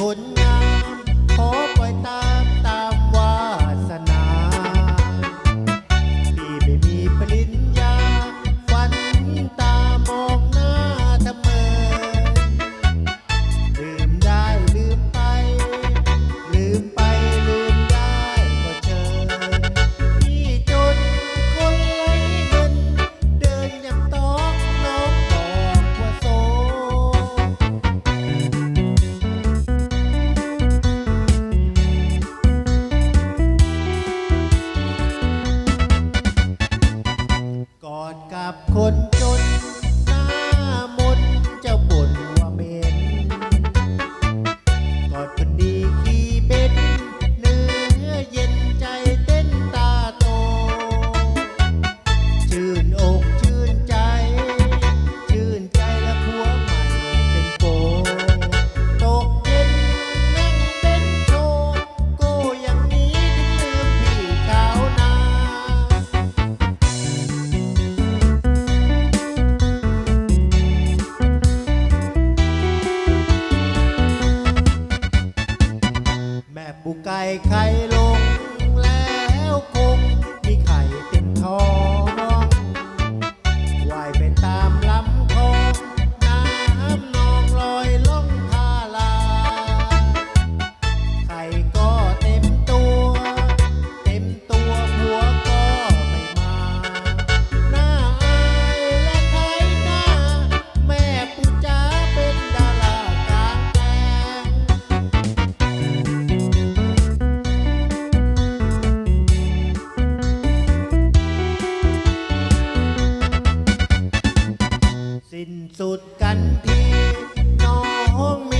คนงามขอปล่อยตามตา คน 不该开路。 สิ้นสุดกันที่น้องมี